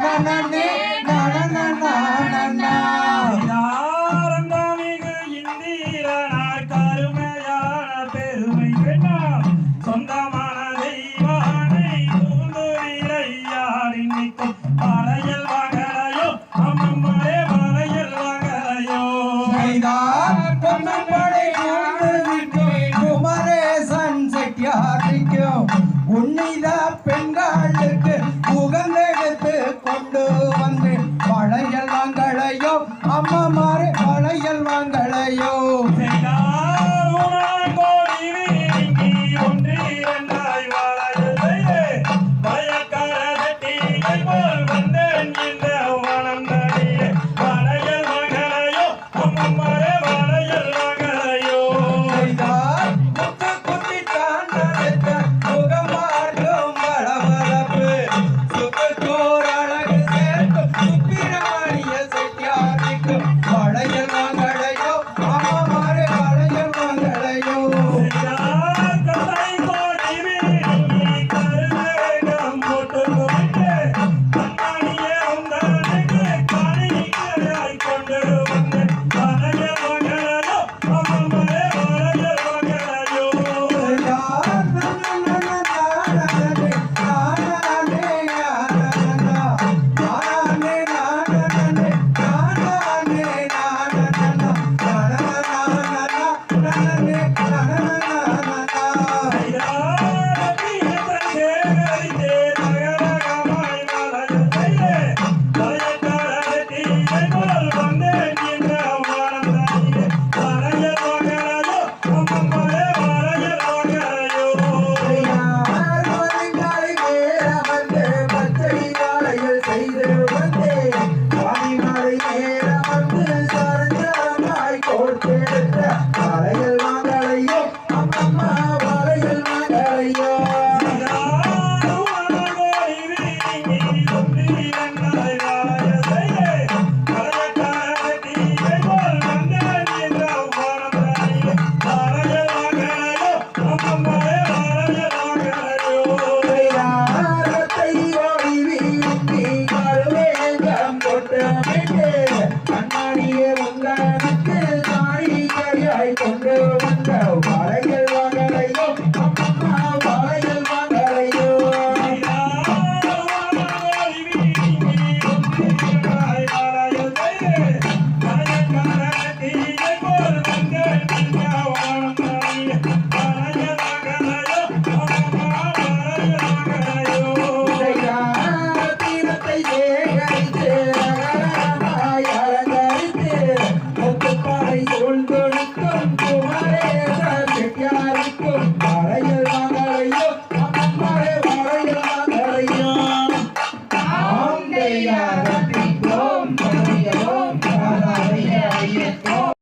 Nanane முக்கியம் உன்னிதான் பெண்களுக்கு உகந்தெடுத்து கொண்டு வந்து பழைய அம்மா மாறு Hey,